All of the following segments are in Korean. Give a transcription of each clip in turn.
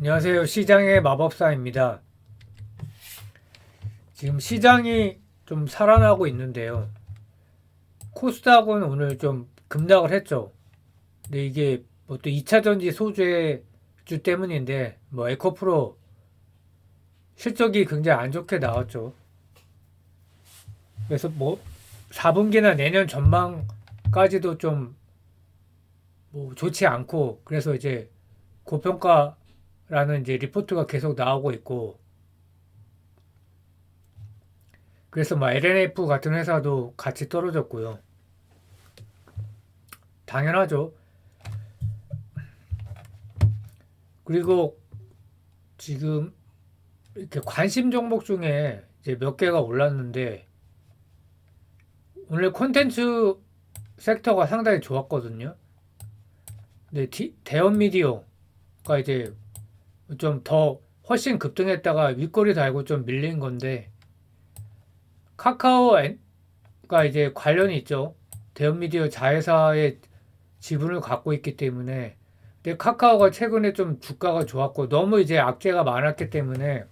안녕하세요. 시장의 마법사입니다. 지금 시장이 좀 살아나고 있는데요. 코스닥은 오늘 좀 급락을 했죠. 근데 이게 뭐 또 2차전지 소재주 때문인데 뭐 에코프로 실적이 굉장히 안 좋게 나왔죠. 그래서 뭐 4분기나 내년 전망까지도 좀 뭐 좋지 않고 그래서 이제 고평가 라는 이제 리포트가 계속 나오고 있고 그래서 뭐 LNF 같은 회사도 같이 떨어졌고요. 당연하죠. 그리고 지금 이렇게 관심 종목 중에 이제 몇 개가 올랐는데 오늘 콘텐츠 섹터가 상당히 좋았거든요. 근데 디- 대원 미디어가 이제 좀 더 훨씬 급등했다가 윗꼬리 달고 좀 밀린 건데 카카오가 이제 관련이 있죠. 대원 미디어 자회사의 지분을 갖고 있기 때문에 근데 카카오가 최근에 좀 주가가 좋았고 너무 이제 악재가 많았기 때문에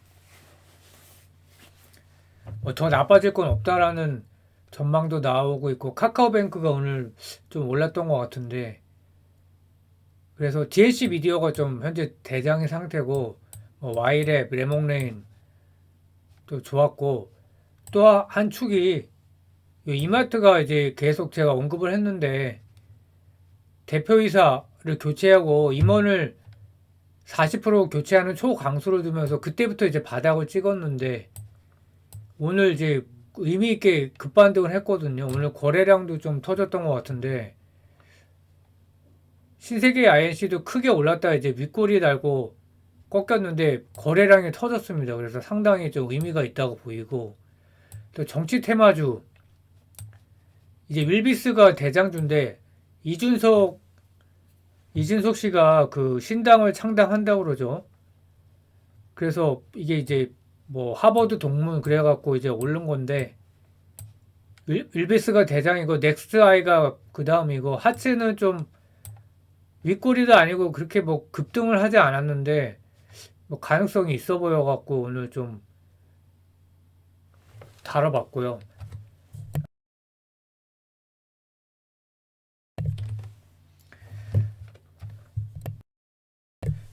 뭐 더 나빠질 건 없다라는 전망도 나오고 있고 카카오뱅크가 오늘 좀 올랐던 것 같은데 그래서 DLC 미디어가 좀 현재 대장의 상태고 뭐 와이랩, 레몽레인 또 좋았고 또 한 축이 이 이마트가 이제 계속 제가 언급을 했는데 대표이사를 교체하고 임원을 40% 교체하는 초강수를 두면서 그때부터 이제 바닥을 찍었는데 오늘 이제 의미 있게 급반등을 했거든요. 오늘 거래량도 좀 터졌던 것 같은데 신세계 INC도 크게 올랐다 이제 윗꼬리 달고 꺾였는데 거래량이 터졌습니다. 그래서 상당히 좀 의미가 있다고 보이고 또 정치 테마주 이제 윌비스가 대장주인데 이준석 이준석 씨가 그 신당을 창당한다고 그러죠. 그래서 이게 이제 뭐 하버드 동문 그래갖고 이제 오른 건데 윌, 윌비스가 대장이고 넥스트 아이가 그 다음이고 하츠는 좀 윗꼬리도 아니고 그렇게 뭐 급등을 하지 않았는데 뭐 가능성이 있어 보여 갖고 오늘 좀 다뤄봤고요.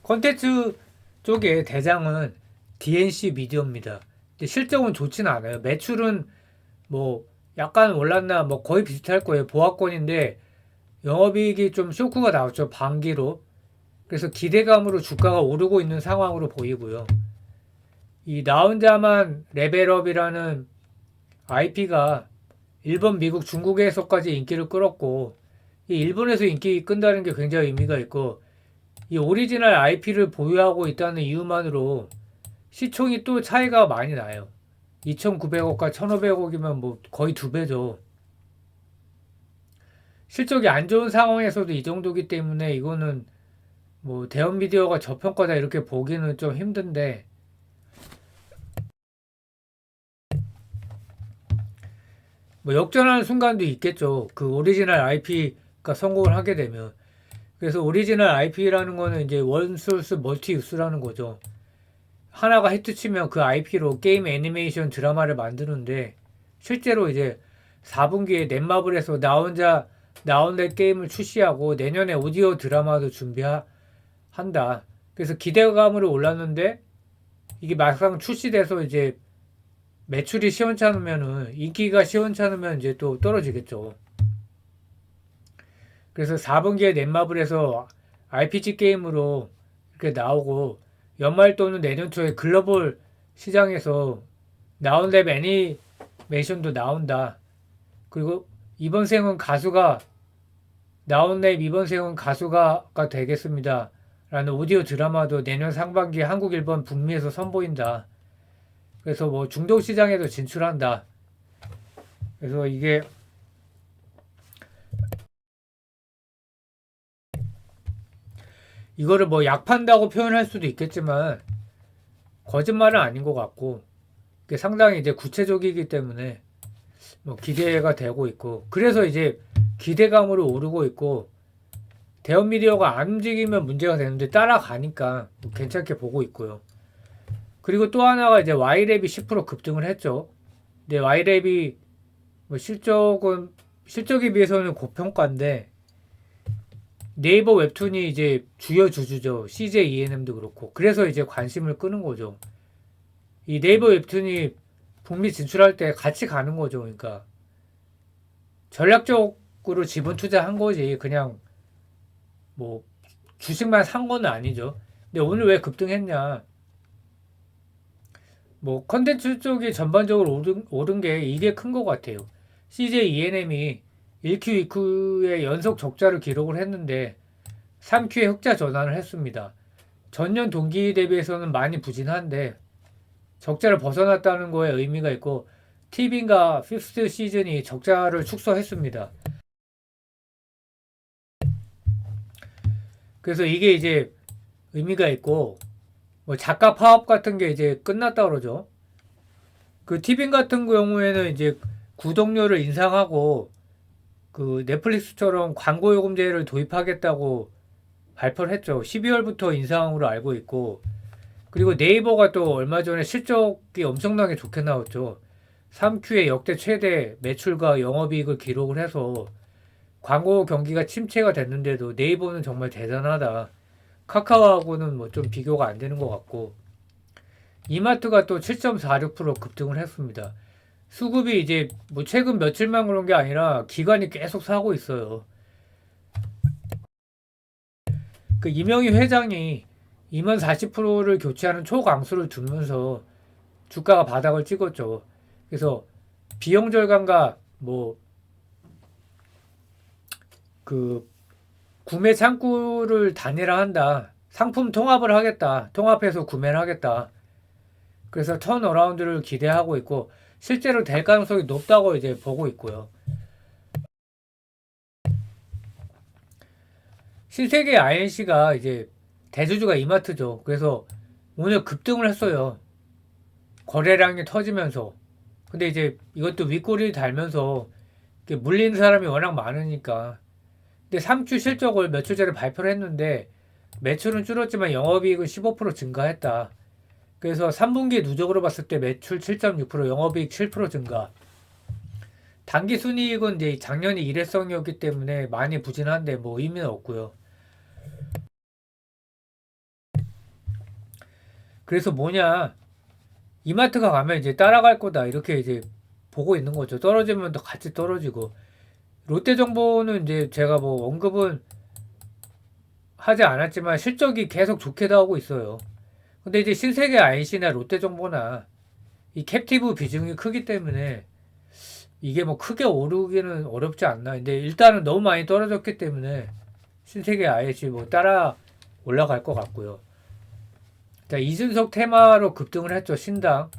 콘텐츠 쪽에 대장은 DNC 미디어입니다. 실적은 좋지는 않아요. 매출은 뭐 약간 올랐나 뭐 거의 비슷할 거예요. 보합권인데 영업이익이 좀 쇼크가 나왔죠. 반기로. 그래서 기대감으로 주가가 오르고 있는 상황으로 보이고요. 이 나 혼자만 레벨업이라는 IP가 일본, 미국, 중국에서까지 인기를 끌었고 이 일본에서 인기 끈다는 게 굉장히 의미가 있고 이 오리지널 IP를 보유하고 있다는 이유만으로 시총이 또 차이가 많이 나요. 2,900억과 1,500억이면 뭐 거의 두 배죠. 실적이 안 좋은 상황에서도 이 정도기 때문에 이거는 뭐 대형 미디어가 저평가다 이렇게 보기는 좀 힘든데 뭐 역전하는 순간도 있겠죠. 그 오리지널 IP가 성공을 하게 되면 그래서 오리지널 IP라는 거는 이제 원소스 멀티 유스라는 거죠. 하나가 히트치면 그 IP로 게임 애니메이션 드라마를 만드는데 실제로 이제 4분기에 넷마블에서 나 혼자 나 혼자 게임을 출시하고 내년에 오디오 드라마도 준비한다. 그래서 기대감으로 올랐는데 이게 막상 출시돼서 이제 매출이 시원찮으면은 인기가 시원찮으면 이제 또 떨어지겠죠. 그래서 4분기에 넷마블에서 RPG 게임으로 이렇게 나오고 연말 또는 내년 초에 글로벌 시장에서 나온 랩 애니메이션도 나온다. 그리고 이번 생은 가수가 나온랩 이번 생은 가수가 가 되겠습니다. 라는 오디오 드라마도 내년 상반기에 한국, 일본, 북미에서 선보인다. 그래서 뭐 중동 시장에도 진출한다. 그래서 이게 이거를 뭐 약 판다고 표현할 수도 있겠지만 거짓말은 아닌 것 같고 상당히 이제 구체적이기 때문에 뭐 기대가 되고 있고 그래서 이제 기대감으로 오르고 있고 대형 미디어가 안 움직이면 문제가 되는데 따라가니까 뭐 괜찮게 보고 있고요. 그리고 또 하나가 이제 Y랩이 10% 급등을 했죠. 근데 Y랩이 뭐 실적은 실적에 비해서는 고평가인데 네이버 웹툰이 이제 주요 주주죠. CJ ENM도 그렇고. 그래서 이제 관심을 끄는 거죠. 이 네이버 웹툰이 북미 진출할 때 같이 가는 거죠. 그러니까 전략적으로 지분 투자한 거지. 그냥 뭐 주식만 산 건 아니죠. 근데 오늘 왜 급등했냐? 뭐 컨텐츠 쪽이 전반적으로 오른, 오른 게 이게 큰 것 같아요. CJ ENM이 1Q, 2Q에 연속 적자를 기록을 했는데 3Q에 흑자 전환을 했습니다. 전년 동기 대비해서는 많이 부진한데 적자를 벗어났다는 거에 의미가 있고 TV인가 피프스 시즌이 적자를 축소했습니다. 그래서 이게 이제 의미가 있고 뭐 작가 파업 같은 게 이제 끝났다 그러죠. 그 티빙 같은 경우에는 이제 구독료를 인상하고 그 넷플릭스처럼 광고 요금제를 도입하겠다고 발표를 했죠. 12월부터 인상으로 알고 있고 그리고 네이버가 또 얼마 전에 실적이 엄청나게 좋게 나왔죠. 3Q의 역대 최대 매출과 영업이익을 기록을 해서 광고 경기가 침체가 됐는데도 네이버는 정말 대단하다. 카카오하고는 뭐 좀 비교가 안 되는 것 같고 이마트가 또 7.46% 급등을 했습니다. 수급이 이제 뭐 최근 며칠만 그런 게 아니라 기관이 계속 사고 있어요. 그 이명희 회장이 2만 40%를 교체하는 초강수를 두면서 주가가 바닥을 찍었죠. 그래서 비용 절감과 뭐 그 구매 창구를 단일화한다. 상품 통합을 하겠다. 통합해서 구매를 하겠다. 그래서 턴어라운드를 기대하고 있고 실제로 될 가능성이 높다고 이제 보고 있고요. 신세계 INC가 이제 대주주가 이마트죠. 그래서 오늘 급등을 했어요. 거래량이 터지면서. 근데 이제 이것도 윗꼬리 달면서 물리는 사람이 워낙 많으니까. 근데 3주 실적을 며칠 전에 발표를 했는데 매출은 줄었지만 영업이익은 15% 증가했다. 그래서 3분기 누적으로 봤을 때 매출 7.6%, 영업이익 7% 증가. 단기 순이익은 이제 작년이 일회성이었기 때문에 많이 부진한데 뭐 의미는 없고요. 그래서 뭐냐 이마트가 가면 이제 따라갈 거다 이렇게 이제 보고 있는 거죠. 떨어지면 또 같이 떨어지고 롯데 정보는 이제 제가 뭐 언급은 하지 않았지만 실적이 계속 좋게 나오고 있어요. 근데 이제 신세계 IC나 롯데 정보나 이 캡티브 비중이 크기 때문에 이게 뭐 크게 오르기는 어렵지 않나. 근데 일단은 너무 많이 떨어졌기 때문에 신세계 IC 뭐 따라 올라갈 것 같고요. 자, 이준석 테마로 급등을 했죠, 신당.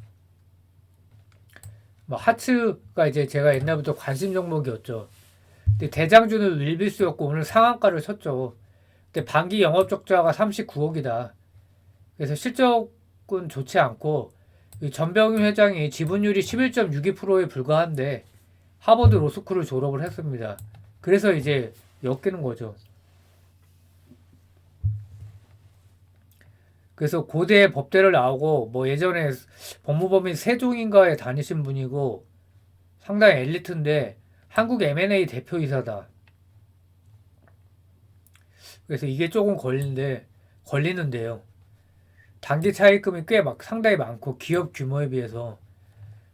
뭐, 하츠가 이제 제가 옛날부터 관심 종목이었죠. 근데 대장주는 윌비스였고, 오늘 상한가를 쳤죠. 근데 반기 영업 적자가 39억이다. 그래서 실적은 좋지 않고, 전병윤 회장이 지분율이 11.62%에 불과한데, 하버드 로스쿨을 졸업을 했습니다. 그래서 이제 엮이는 거죠. 그래서 고대 법대를 나오고 뭐 예전에 법무법인 세종인가에 다니신 분이고 상당히 엘리트인데 한국 M&A 대표이사다. 그래서 이게 조금 걸리는데 걸리는데요. 단기 차익금이 꽤 막 상당히 많고 기업 규모에 비해서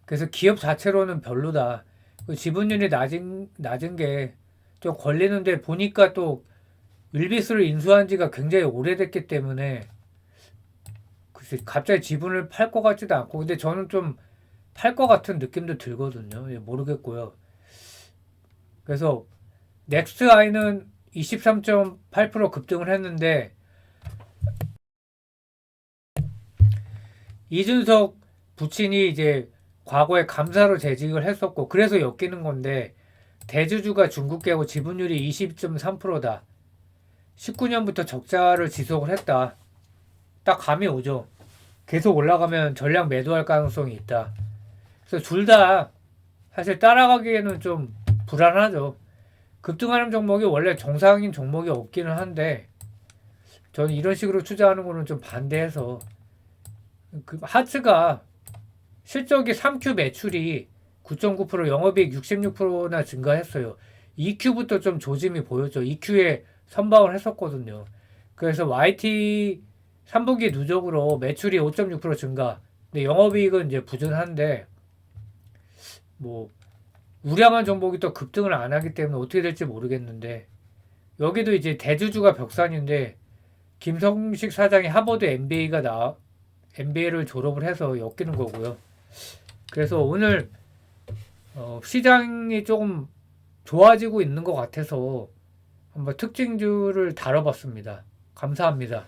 그래서 기업 자체로는 별로다. 그 지분율이 낮은 낮은 게 좀 걸리는데 보니까 또 윌비스를 인수한 지가 굉장히 오래됐기 때문에 갑자기 지분을 팔 것 같지도 않고 근데 저는 좀 팔 것 같은 느낌도 들거든요. 예, 모르겠고요. 그래서 넥스트 아이는 23.8% 급등을 했는데 이준석 부친이 이제 과거에 감사로 재직을 했었고 그래서 엮이는 건데 대주주가 중국계고 지분율이 20.3%다. 19년부터 적자를 지속을 했다. 딱 감이 오죠. 계속 올라가면 전량 매도할 가능성이 있다. 그래서 둘 다 사실 따라가기에는 좀 불안하죠. 급등하는 종목이 원래 정상인 종목이 없기는 한데 저는 이런 식으로 투자하는 거는 좀 반대해서 그 하츠가 실적이 3Q 매출이 9.9% 영업이익 66%나 증가했어요. 2Q부터 좀 조짐이 보였죠. 2Q에 선방을 했었거든요. 그래서 YT 3분기 누적으로 매출이 5.6% 증가. 근데 영업이익은 이제 부진한데 뭐 우량한 종목이 또 급등을 안 하기 때문에 어떻게 될지 모르겠는데 여기도 이제 대주주가 벽산인데 김성식 사장이 하버드 MBA가 나 MBA를 졸업을 해서 엮이는 거고요. 그래서 오늘 어, 시장이 조금 좋아지고 있는 것 같아서 한번 특징주를 다뤄봤습니다. 감사합니다.